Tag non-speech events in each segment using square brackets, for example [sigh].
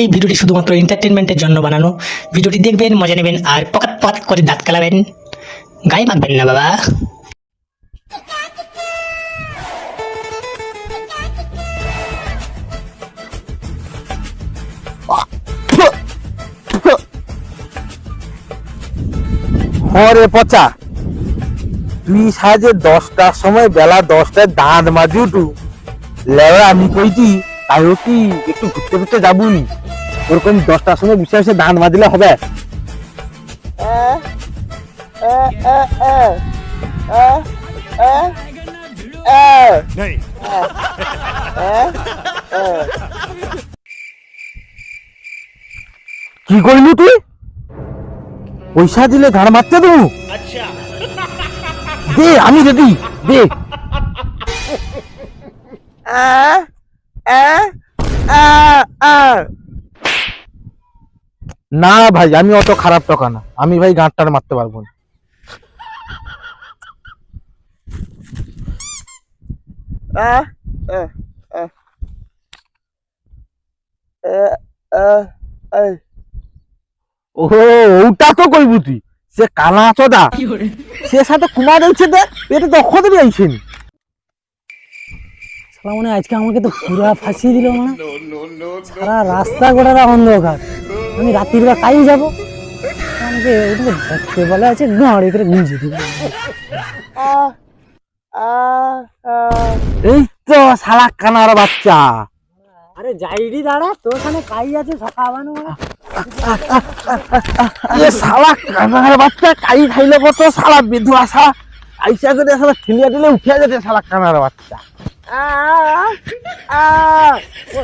এই ভিডিওটি শুধুমাত্র এন্টারটেনমেন্টের জন্য বানানো। ভিডিওটি দেখবেন, মজা নেবেন, আর পকাত করে দাঁত কালাবেন। গায়ে মাখবেন না, বাবা। হরে পচা, তুই সাজে দশটার সময় বেলা দশটায় দাঁত মাজি উঠু। লেবা আমি কইছি তাইও কি একটু ঘুরতে ঘুরতে যাবুনি? ওরকম দশটার সময় বসে বসে দাঁত মাজিলে হবে। কি করলি তুই? পয়সা দিলে ধার মারতে দেবো? দে, আমি রেডি দে। না ভাই আমি অত খারাপ টকা না। আমি ভাই গাঁটটার মারতে পারব না। ও ওটা তো কইবু তুই। সে কালা চদা। সে সাথে কুমার হয়েছে দে এটা তো অক্ষত আইছেন। মনে আজকে আমাকে তো পুরা ফাঁসিয়ে দিল মানে সারা রাস্তা গোড়ারা অন্ধকার। আমি রাত্রির বেলা কাই যাব? আমাকে দেখতে বলে আছে গাড়ি করে গুঁজে দিবে। এই তো শালা কানার বাচ্চা। আরে যাইডি দাঁড়া তোর ওখানে কাই আছে সকাবানো এ শালা কানার বাচ্চা কাই খাইলে কত শালা বিধুয়া শালা। আইসা করে শালা ঠেলিয়া দিলে উঠিয়া যেতে শালা কানার বাচ্চা। ও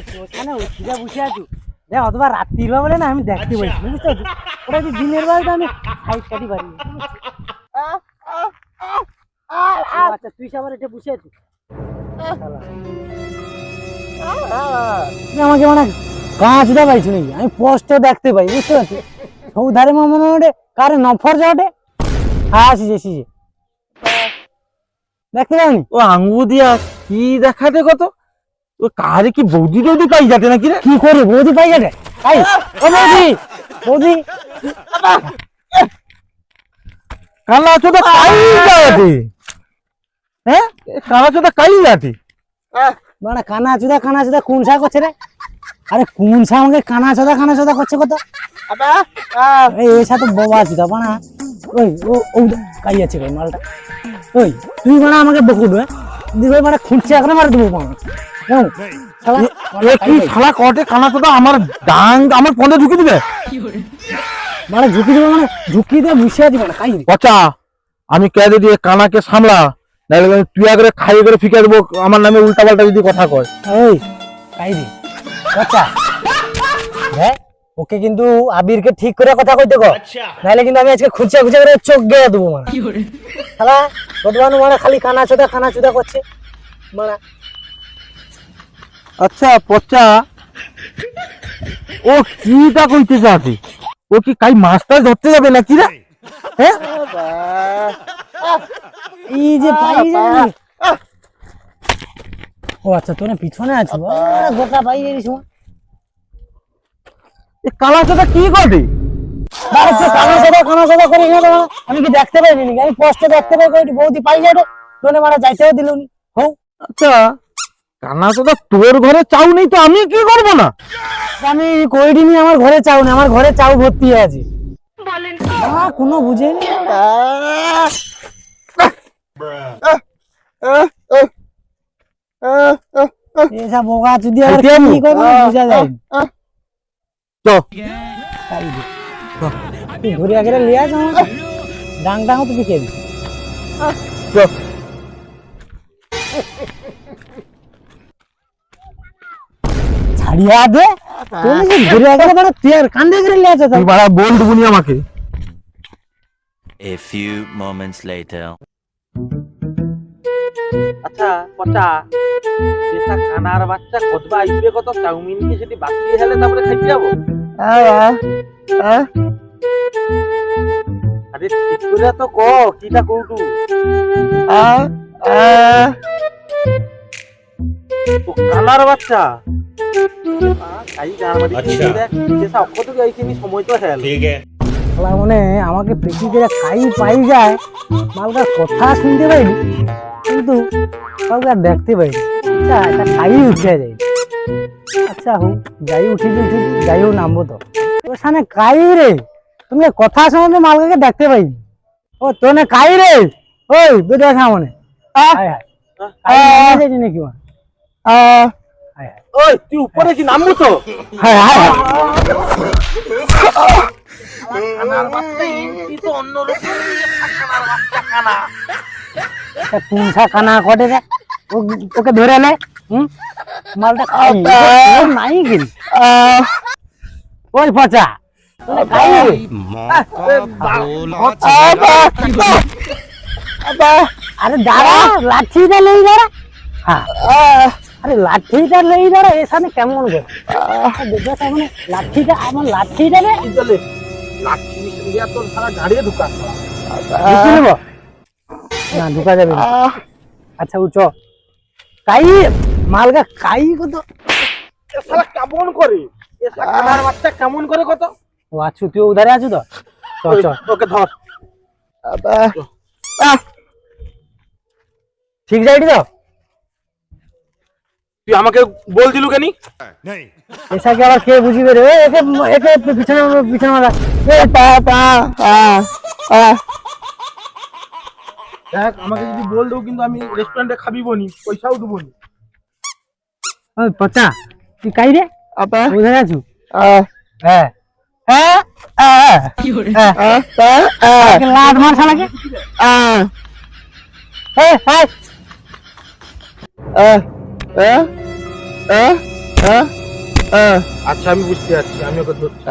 উঠিয়া বসে আছো। অথবা রাত্রির বেলা বলে না আমি দেখতে পাইছি বুঝতে পারছি? ওটা দিনের বেলাটা আমি সাইড কাটি পারি আচ্ছা তুই সে এটা বসে আছিস? আমাকে মানে পাইছি নাকি? আমি দেখতে পাই বুঝতে পারছি? সৌ ধারে মনে কারে নফর যাওয়াটে হ্যাঁ আসিছে দেখতে পাইনি ও আঙ্গু দিয়া কি দেখাতে কত? ও কারে কি বৌদি টৌদি পাই যাতে নাকি রে? কি করে বৌদি পাই যাবে আই ও বৌদি বৌদি। কানা চোদা কাই যাতে হ্যাঁ কানা চোদা কাই যাতে মানে কানা চুদা কানা চুদা কোন সা করছে রে? আরে কোন সা আমাকে কানা চুদা কানা চুদা করছে কত? এই এর সাথে বাবা চুদা বানা ওই ও ও কাই আছে মালটা। ওই তুই বানা আমাকে বকুল দিবে মানে খুঁজছে এখন মার দেবো এ কি শালা কটে কানা চোদা আমার ডাং আমার পনে ঢুকে দিবে? মানে ঝুঁকি দেবে মানে? ঝুঁকি দিয়ে আছি মানে কাই রে। পচা আমি কেঁদে দিয়ে কানাকে সামলা নাহলে তুই আগে খাই করে ফিকে দেবো আমার নামে উল্টা পাল্টা যদি কথা কয়। আচ্ছা দেখ ওকে কিন্তু আবিরকে ঠিক করে কথা কইতে কো। নাহলে কিন্তু আমি আজকে খুঁজে খুঁজে করে চোখ গেয়ে দেবো মানে। শালা বর্তমান মানে খালি কানা চোদা কানা চোদা করছে। মানে আচ্ছা পচা। ও কিটা কইতে চাতে ও কি কাই মাছটা ধরতে যাবে নাকি রে? হ্যাঁ এই যে পাই যাবি ও আচ্ছা তোর পিছনে আছো গোটা পাই যাবি সময় এ কালা চোদা কি করে বাড়ছে কানা চোদা কানা চোদা করে না তোমার আমি কি দেখতে পাইনি আমি স্পষ্ট দেখতে পাই বৌদি পাই যাবে। তোনে মারা যাইতেও দিল হও। আচ্ছা। কানা চোদা তোর ঘরে চাউ নেই তো আমি কি করব না? আমি কইডিনি আমার ঘরে চাউ না আমার ঘরে চাউ ভর্তি আছে। বলেন। কোনো বোকা। কি করবে বুঝা যায় চ তুই ঘুরে আগে লিয়ে আস আমাকে ডাং ডাং তো পিকে দিস চ ছাড়িয়া দে। তুমি যে ঘুরে আগে মানে তুই কান্দে করে লিয়ে আছো তুই বাড়া বল দুবুনি আমাকে। A few moments later. আচ্ছা পচা। এসা কানার বাচ্চা কতবা আইবে কত? চাউমিন কি যদি বাকি হেলে তারপরে খাইতে যাব? আরে ঠিক করে তো ক কিটা কৌটু ও কানার বাচ্চা। আমাকে খাই পাই যায় মালকার কথা শুনতে পাইনি কিন্তু কাউকে আর দেখতে পাইনি আচ্ছা এটা খাই উঠে যায়। আচ্ছা হোক যাই হোক নামবো তো। তোর সামনে কাই রে। তুমি কথা মালকাকে দেখতে পাইনি ও তোনে কাই রে। ওই বেটা সামনে। হায় হায় নাকি মা? হায় ওই তুই উপরে কি নামবো তো? হায় হায়। তা কুনসা কানা কটে রে ওকে ধরে নে হুম? মালটা নাই গিল ওই পচা আরে দাঁড়া লাঠিটা নেই দাঁড়া। হ্যাঁ। আরে লাঠিটা নেই দাঁড়া এখানে কেমন করে দেখো সামনে লাঠিটা আমার লাঠিটা রে তোর সারা গাড়ি ঢুকা। ঢুকে নেব? না ঢুকা যাবে না। আচ্ছা উচ্চ কাই মালগা কাই কত এ শালা কেমন করে? এ শালা কানার বাচ্চা কেমন করে কত? ও আছু তুই উধারে আছু তো? চ চ। ওকে ধর। ঠিক যাইটি তো? তুই আমাকে বল দিলু কেনি? এসাকে আবার কে বুঝিবে রে একে একে পিছনে পিছনে মারা এ পা পা পা দেখ আমাকে যদি বল দেও কিন্তু আমি রেস্টুরেন্টে খাবি বনি পয়সাও দেবো নি। ওই পচা তুই কাই রে? আপা। উধারে আছু? হ্যাঁ হ্যাঁ হ্যাঁ হ্যাঁ লাট মার শালাকে। এই হাই আচ্ছা আমি বুঝতে পারছি আমি ওকে ধরছি।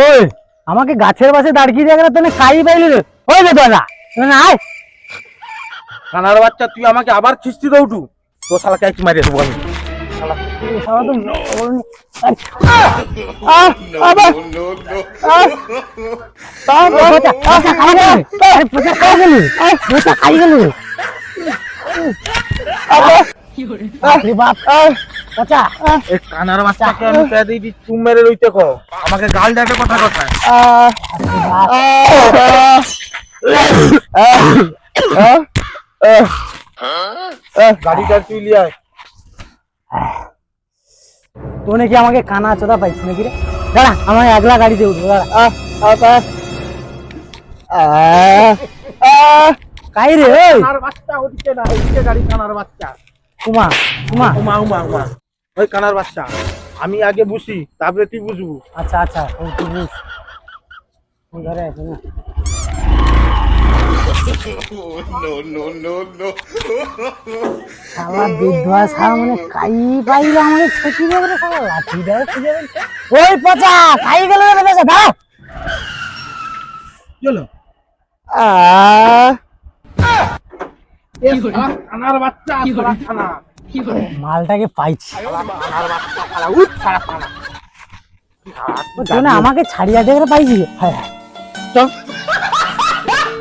ওই আমাকে গাছের পাশে দাঁড়িয়ে দিয়ে গেলে তুমি খাই পাইলি রে? ওই রে দাদা কানার বাচ্চা তুই আমাকে আবার খিস্তি দে উঠু তো শালা কে মারিয়ে দেবো আমি। কানার বাচ্চাকে আমি কে দিই চুম মেরে রইতে কো আমাকে গাল দেবে কথা কথা গাড়ি গাড়িটা তুই লিয়ে আয় তো নাকি আমাকে কানা চোদা পাইছি নাকি রে দাঁড়া আমার একলা গাড়িতে উঠবো দাঁড়া কাই রে কানার বাচ্চা ওদিকে না এদিকে গাড়ি কানার বাচ্চা উমা উমা উমা উমা উমা ওই কানার বাচ্চা আমি আগে বুঝি তারপরে তুই বুঝবু আচ্ছা আচ্ছা তুই বুঝ ঘরে আছো না শালা বিধবা শালা মানে কাই পাইলে আমাকে ছুটি দেবে রে লাঠি খুঁজে ওই পচা কাই গেল রে চলো। বাচ্চা মালটাকে পাইছি। আমাকে ছাড়িয়া দেখে পাইছি হ্যাঁ হ্যাঁ।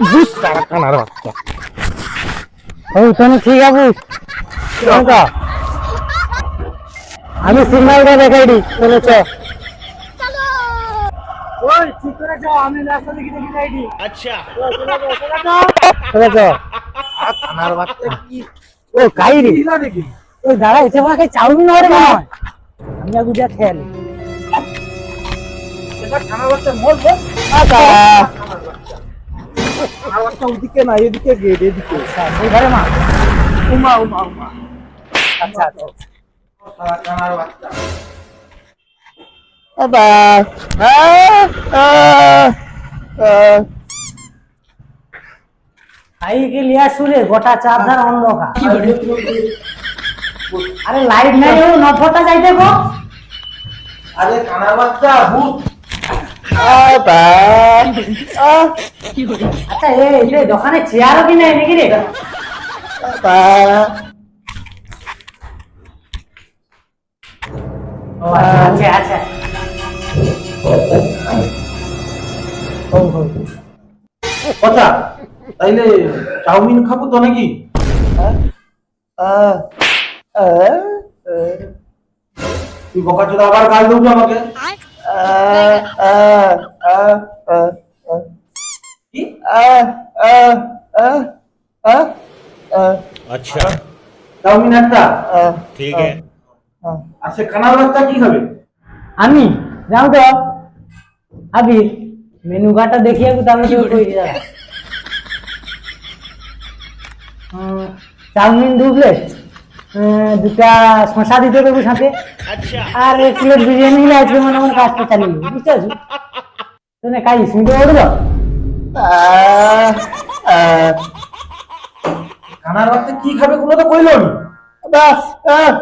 বুঝ শালা কানার বাচ্চা ও তুমি ঠিক আছে আমি সিগন্যালটা দেখাই দিই চলে চ ও কাই রে চাউমিন না ওদিকে না এদিকে গেট এদিকে। ঘরে মা। উমা উমা উমা। আচ্ছা আচ্ছা। শালা কানার লিয়া শুলে গোটা চারধার অন্ধকার। আরে লাইট নাই ও নফটা যাইতে গো আরে কানার বাচ্চা ভূত। আচ্ছা এই দোকানে চেয়ারও কি নাই নাকি রে ও আচ্ছা আচ্ছা আচ্ছা। কথা তাইলে চাউমিন খাব তো নাকি? তুই বকা চোদা আবার গাল দেবো আমাকে। अच्छा চাউমিন একটা ठीक है আর সে কানার বাচ্চা কি খাবে আমি যাও তো আবির মেনু কার্ডটা দেখিয়ে তাহলে তো কই যা [laughs] চাউমিন দু প্লেট দুটা শশা দিতে দেবো সাথে আর এক প্লেট বিরিয়ানি হলে আজকে মনে মনে কাজটা চালিয়ে দেবো বুঝতে পারছি? তুমি কাজ শুনতে পারব কানার বাচ্চা কি খাবে কোনো তো কইলো নি? বাস আর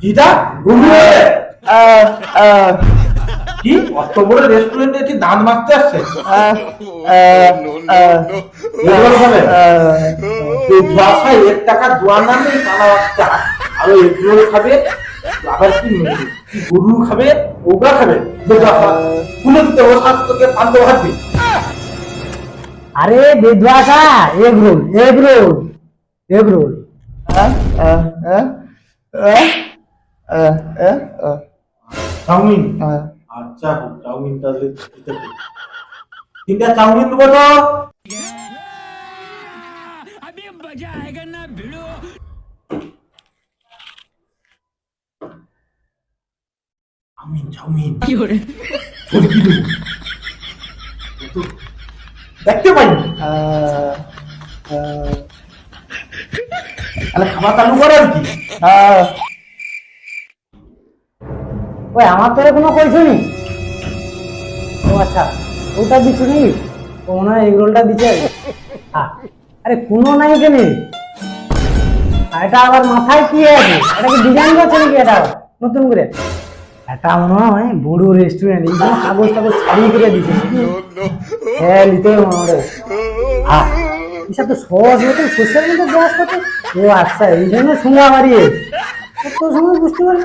কিটা ঘুগনি হবে? কি? অত বড় রেস্টুরেন্টে কি দাঁত মারতে আসছে? এই বাসায় এক টাকা দোয়ার নামে কানা বাচ্চা আর এগুলো খাবে আবার কি কি গরু খাবে ওগা খাবে? কুলে দিতে ও তোকে পান্ত ভাববি আরে বেদুয়াশা egg roll egg roll egg roll. Chowmein? আচ্ছা চাউমিন তাহলে। তিনটা চাউমিন দেবো তো। Chowmein chowmein. দেবো। তো দেখতে তাহলে খাবার চালু করে আর কি ওই আমার তো কোনো কইছো নি ও আচ্ছা ওটা দিচ্ছ নাকি? ও মনে হয় এগ রোলটা দিচ্ছে আরে কোনো নাই কেন এটা আবার মাথায় কি আছে? এটা কি ডিজাইন করছে নাকি এটা? নতুন করে? এটা মনে হয় বুড়ো রেস্টুরেন্ট এই কাগজ টাগজ ছাড়িয়ে করে দিচ্ছে হ্যাঁ নিতে মনে হয়। তো সহজ হতো সোশ্যাল মিডিয়া করতে। ও আচ্ছা এই জন্য শুনে আমারই কত সময় বুঝতে পারলি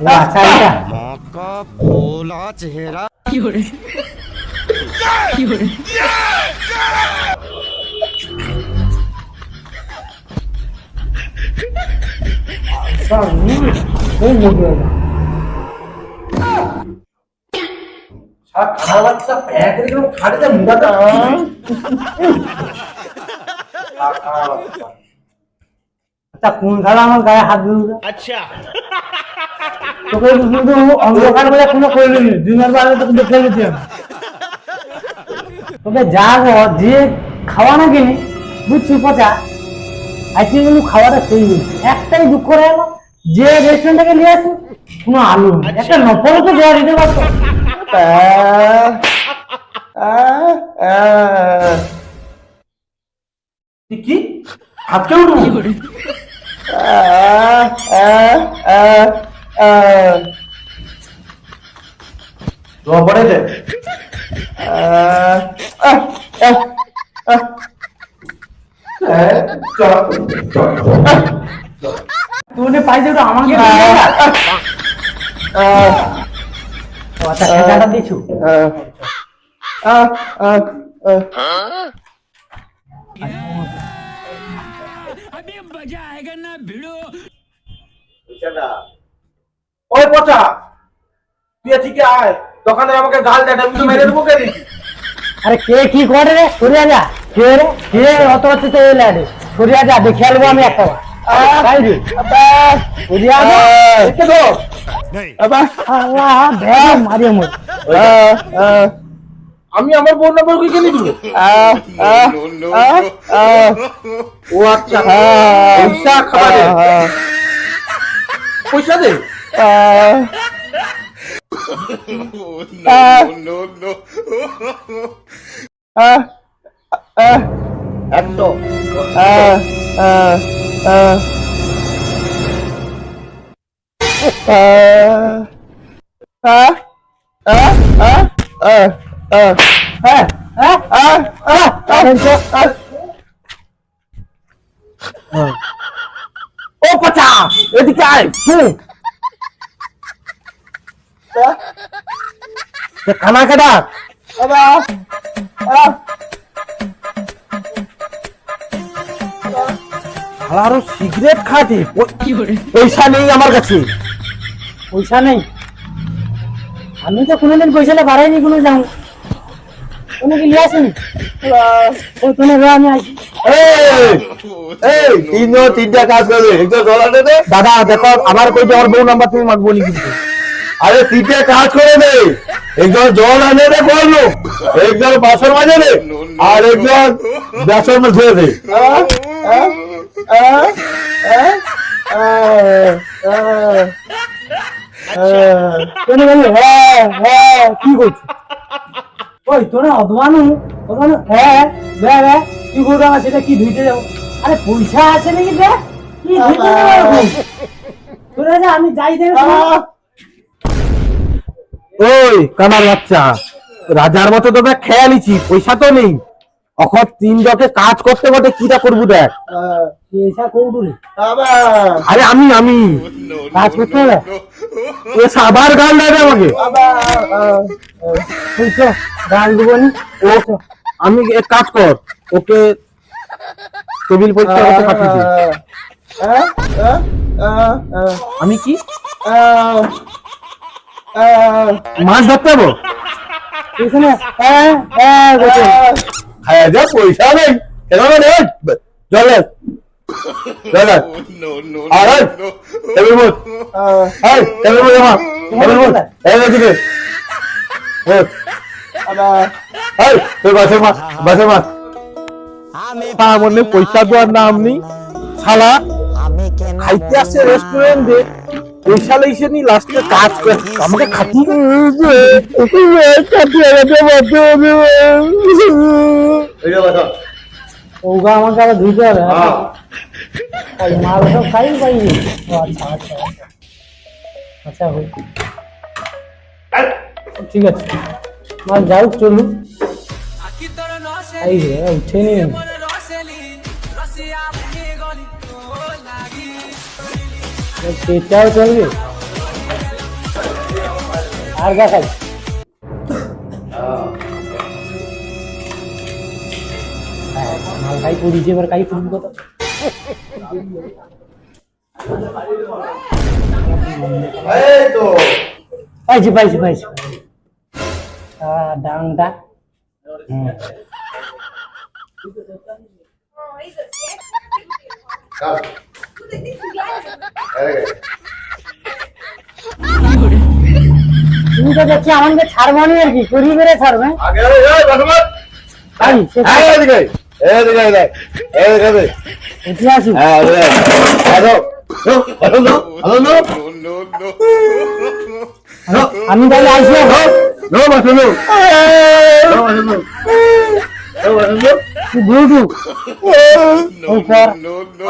와 잘한다. 아까 보라 제라. 비오래. 비오래. 쌍님 너무 못해요 자 가봤자 배그리 그럼 가리자 문닫아 자 보는 사람은 가야 하드 아차. তোকে কিন্তু অন্ধকার বেলা কোনো করলি নি দিনের বেলা তোকে দেখে গেছি আমি। তোকে যা যে খাওয়া না কিনি বুঝছি পচা আজকে কিন্তু খাওয়াটা সেই একটাই দুঃখ রয়ে গেল যে রেস্টুরেন্ট থেকে নিয়ে আসি কোনো আলু একটা নপরে তো দেওয়া দিতে পারতো। কি? হাত কেউ পরে দে তুমি পাইছে তো আমাকে দিয়ে দে। ও আচ্ছা টাকাটা দিছু ওই পচা তুই আয়। দোকানে আমাকে গাল দেয় আমি তো মেরে দেবো কে আরে কে কি করে রে? সরিয়া যা। কে রে? কে অত অত তো এলে রে সরিয়া যা দেখে আলবো আমি একটা তাই রে সরিয়া যা দেখে তো नहीं আল্লাহ ভেড়া মারিয়ে মর আমি আমার বোন নাম্বার ওকে কেন দিব ও আচ্ছা পয়সা খাবারে পয়সা দে একশো ও পচা এদিকে আয় হুম খানা কাটা আরও সিগারেট খাটে পয়সা নেই আমার কাছে। পয়সা নেই। আমি তো কোনোদিন পয়সাটা বাড়াইনি কোনো যাও। কোনো কি লিয়ে আসেনি? কোনো আমি আসি। এই তিনটা কাজ করবে একজন দাদা দেখো আবার কইতে আমার বউ নাম্বার তুমি মাগবো নি কিন্তু। আরে তিনটে কাজ করে দে একজন জল আনে দে করল একজন বাসন মাজে দে আর একজন বাসন কেন বলি হ্যাঁ হ্যাঁ কি করছ? ওই তোরা অধমানু? অধমানু? হ্যাঁ বে বে কি করব আমার সেটা কি ধুইতে যাব? আরে পয়সা আছে নাকি বে কি ধুইতে যাব? তোরা যে আমি যাই দেবে ওই কানার বাচ্চা। রাজার মতো তোকে খেয়া নিছি পয়সা তো নেই। অখন তিন জকে কাজ করতে করতে কিটা করব দেখ। আরে আমি আমি। কাজ করতে এ সাবার আমাকে। বুঝছ গান দেবো ও আমি এক কাজ কর ওকে টেবিল পরীক্ষা করতে পাঠিয়ে দে। আমি কি? মাছ ধরতে যাব? এখানে হ্যাঁ হ্যাঁ যা পয়সা নেই। এখানে নেই? জলে জলে আর দিকে তোর বাসে বাসে পয়সা দেওয়ার নাম নেই। শালা খাইতে আসছে রেস্টুরেন্টে লাস্টে কাজ করে আমাকে খাতি খাটিয়ে গেছে ওগা আমাকে আবার ধুইতে হবে হ্যাঁ? ওই মাল সব খাই পাই আচ্ছা আচ্ছা আচ্ছা। আচ্ছা হই। ঠিক আছে। মাল যাও চলুন এই উঠে নি। পেটাও চলবে আর গা খাই হ্যাঁ, মাল খাই পড়িছে এবার খাই তুমি কত পাইছি পাইছি পাইছি আহ, ডাংটা হুম। তুমি তো দেখছি আমাকে ছাড়বো নি আর কি করি বেড়ে ছাড়বে আমি তাহলে আসি বুঝু স্যার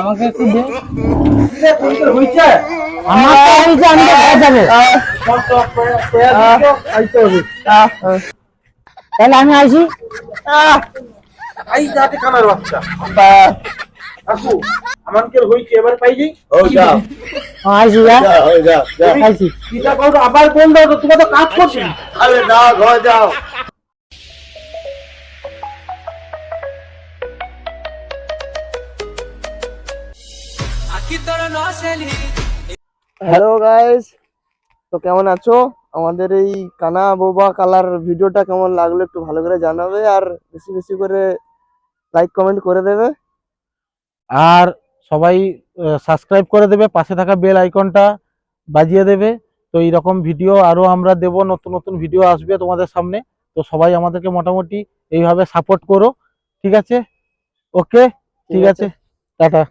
আমাকে একটু দে। আমার তো হয়েছে আমি তো ঘর যাব। তাহলে আমি আসি। আই যাতে কানার বাচ্চা। আসু আমানকে হইছে এবার পাইলি? ও যা। আসি যা। যা ও যা যা। আসি কিটা কর আবার কোন দাও তুমি তো কাজ করছিস আরে যাও ঘর যাও। হ্যালো গাইস তো কেমন আছো? আমাদের এই কানা বোবা কালার ভিডিওটা কেমন লাগল একটু ভালো করে জানাবে আর বেশি বেশি করে লাইক কমেন্ট করে দেবে। আর সবাই সাবস্ক্রাইব করে দেবে পাশে থাকা বেল আইকনটা বাজিয়ে দেবে। তো এইরকম ভিডিও আরও আমরা দেব নতুন নতুন ভিডিও আসবে তোমাদের সামনে। তো তো সবাই আমাদেরকে মোটামুটি এইভাবে সাপোর্ট করো ঠিক আছে? ওকে ঠিক আছে। টাটা।